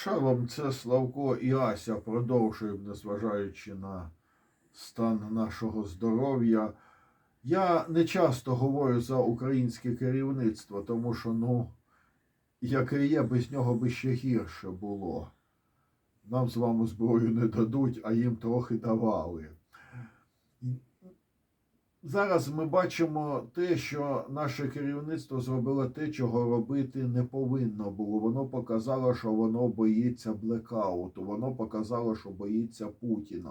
Шалом, це Славко і Ася продовжуємо, незважаючи на стан нашого здоров'я. Я не часто говорю за українське керівництво, тому що, ну, яке є, без нього би ще гірше було. Нам з вами зброю не дадуть, а їм трохи давали. Зараз ми бачимо те, що наше керівництво зробило те, чого робити не повинно було. Воно показало, що воно боїться блекауту, воно показало, що боїться Путіна.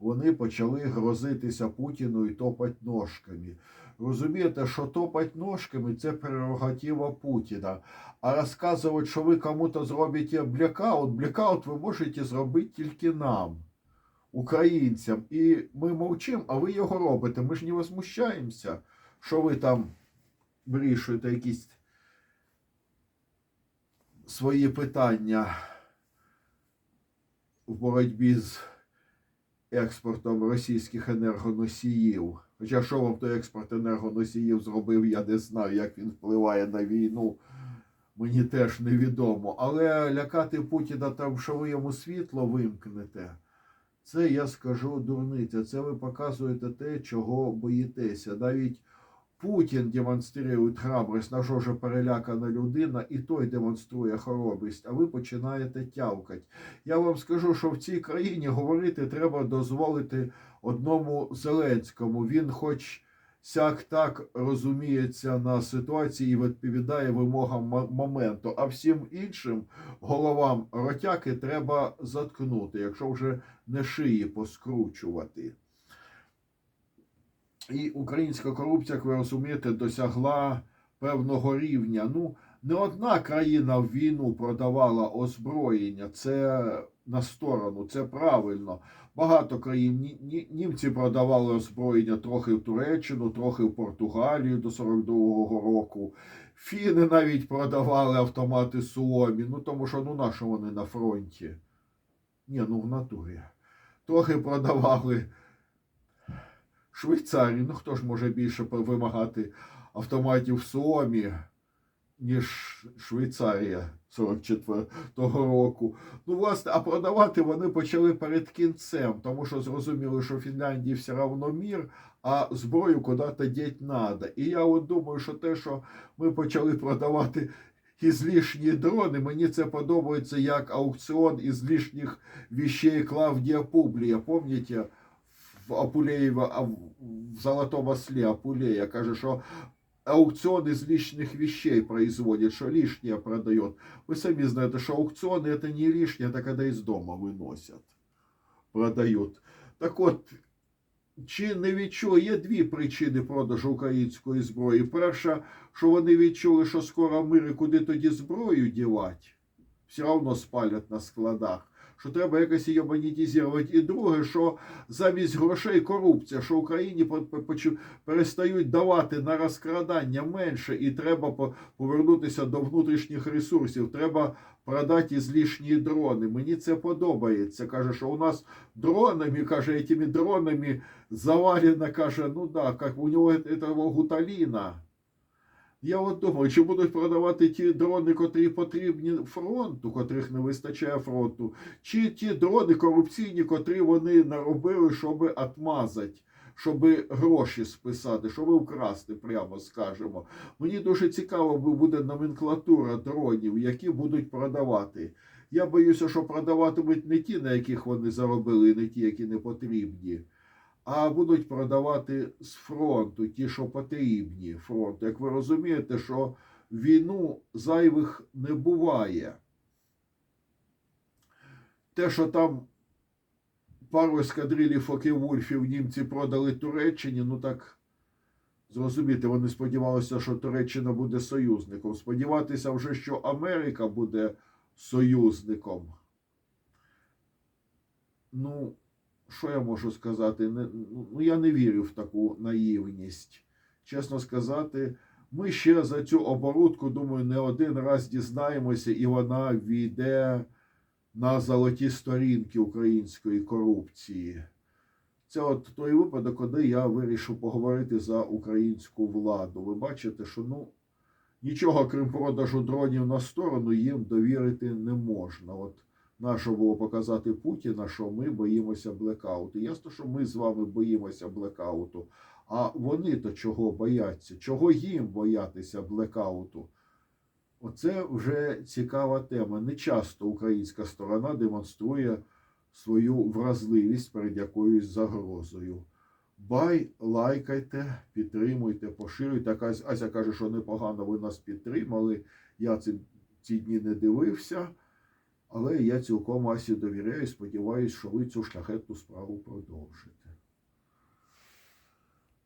Вони почали грозитися Путіну і топать ножками. Розумієте, що топать ножками це прерогатива Путіна. А розказувати, що ви кому-то зробите блекаут, блекаут ви можете зробити тільки нам українцям. І ми мовчимо, а ви його робите. Ми ж не возмущаємося, що ви там вирішуєте якісь свої питання в боротьбі з експортом російських енергоносіїв. Хоча що вам той експорт енергоносіїв зробив, я не знаю, як він впливає на війну. Мені теж невідомо. Але лякати Путіна там, що ви йому світло вимкнете. Це я скажу дурниця. Це ви показуєте те, чого боїтеся. Навіть Путін демонструє храбрість, на що ж перелякана людина, і той демонструє хоробрість, а ви починаєте тявкати. Я вам скажу, що в цій країні говорити треба дозволити одному Зеленському. Він, хоч сяк так розуміється на ситуації і відповідає вимогам моменту, а всім іншим головам ротяки треба заткнути, якщо вже не шиї поскручувати. І українська корупція, як ви розумієте, досягла певного рівня. Ну, не одна країна в війну продавала озброєння, це на сторону, це правильно. Багато країн Ні- ні- німці продавали озброєння трохи в Туреччину, трохи в Португалію до 42-го року. Фіни навіть продавали автомати Суомі, ну тому що ну на що вони на фронті? Ні, ну в натурі. Трохи продавали Швейцарії. Ну хто ж може більше вимагати автоматів Суомі, ніж Швейцарія 44-го року. Ну, власне, а продавати вони почали перед кінцем, тому що зрозуміли, що Фінляндії все равно мір, а зброю куди-то діть треба. І я от думаю, що те, що ми почали продавати ізлишні дрони, мені це подобається як аукціон ізлишніх вещей Клавдія Публія. Пам'ятаєте, в Апулеєва, в в Золотом ослі Апулея каже, що аукцион из лишних вещей производит, что лишнее продает. Вы сами знаете, что аукционы это не лишнее, это когда из дома выносят, продают. Так от, чи не відчули, є дві причини продажу української зброї. Перша, що вони відчули, що скоро мир і куди тоді зброю дівати, все одно спалять на складах. Що треба якось її монетизувати. І друге, що замість грошей корупція, що Україні перестають давати на розкрадання менше, і треба по- повернутися до внутрішніх ресурсів. Треба продати ізлишні дрони. Мені це подобається. Каже, що у нас дронами, каже, этими дронами завалено, каже, ну да, как у нього гуталіна. Я от думаю, чи будуть продавати ті дрони, котрі потрібні фронту, котрих не вистачає фронту, чи ті дрони корупційні, котрі вони наробили, щоб отмазати, щоб гроші списати, щоб вкрасти, прямо скажемо. Мені дуже цікаво бу- буде номенклатура дронів, які будуть продавати. Я боюся, що продаватимуть не ті, на яких вони заробили, не ті, які не потрібні. А будуть продавати з фронту, ті, що потрібні фронту. Як ви розумієте, що війну зайвих не буває. Те, що там пару ескадрилів Фоке-Вульфів німці продали Туреччині, ну так зрозумієте, вони сподівалися, що Туреччина буде союзником. Сподіватися вже, що Америка буде союзником. Ну, що я можу сказати? Ну, я не вірю в таку наївність. Чесно сказати, ми ще за цю оборудку, думаю, не один раз дізнаємося, і вона війде на золоті сторінки української корупції. Це от той випадок, коли я вирішив поговорити за українську владу. Ви бачите, що ну, нічого, крім продажу дронів на сторону, їм довірити не можна. От наше було показати Путіна, що ми боїмося блекауту. Ясно, що ми з вами боїмося блекауту. А вони то чого бояться? Чого їм боятися блекауту? Оце вже цікава тема. Не часто українська сторона демонструє свою вразливість перед якоюсь загрозою. Бай, лайкайте, підтримуйте, поширюйте. Ася каже, що непогано ви нас підтримали. Я ці, ці дні не дивився, але я цілком Асі довіряю. Сподіваюсь, що ви цю шляхетну справу продовжите.